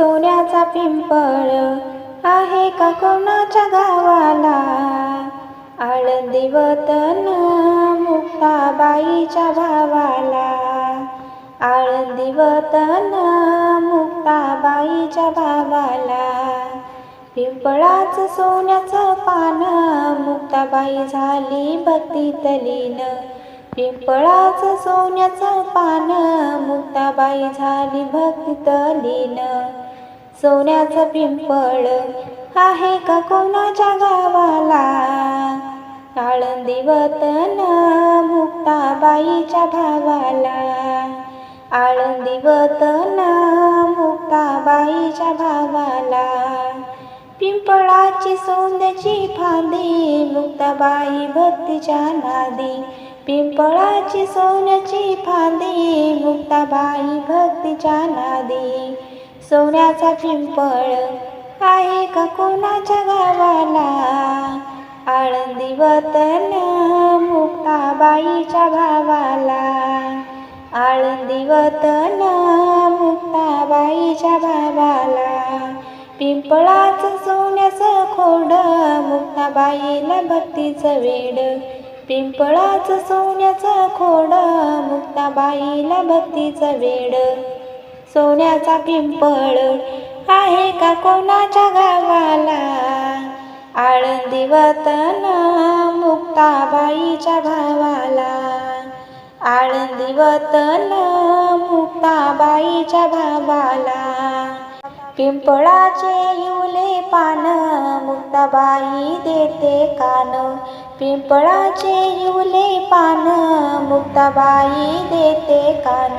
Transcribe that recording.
सोन्याचा पिंपळ आहे का कोणाच्या गावाला? आळंदी वतन मुक्ताबाईच्या भावाला. आळंदी वतन मुक्ताबाईच्या भावाला. पिंपळाचं सोन्याचं पान मुक्ताबाई झाली भक्तीत लीन पिंपळाचं सोन्याचं पान मुक्ताबाई झाली भक्तीत लीन सोन्याचं पिंपळ आहे का कोणाच्या गावाला? आळंदी वतन मुक्ताबाईच्या भावाला. आळंदी वतन मुक्ताबाईच्या भावाला. पिंपळाची सोन्याची फांदी मुक्ताबाई भक्तीच्या नादी. पिंपळाची सोन्याची फांदी मुक्ताबाई भक्तीच्या नादी. सोन्याचा पिंपळ. आहे का कोणाच्या गावाला? आळंदी वतन मुक्ताबाईच्या भावाला. आळंदी वतन मुक्ताबाईच्या भावाला. पिंपळाचं सोन्याचं खोड मुक्ताबाईला भक्तीचं वेड. पिंपळाचं सोन्याचं खोड मुक्ताबाईला भक्तीचं वेड. सोन्याचा पिंपळ आहे का कोणाच्या गावाला? आळंदी वतन मुक्ताबाईच्या भावाला. आळंदी वतन मुक्ताबाईच्या भावाला. पिंपळाचे युले पान मुक्ताबाई देते कान. पिंपळाचे युले पान मुक्ताबाई देते कान.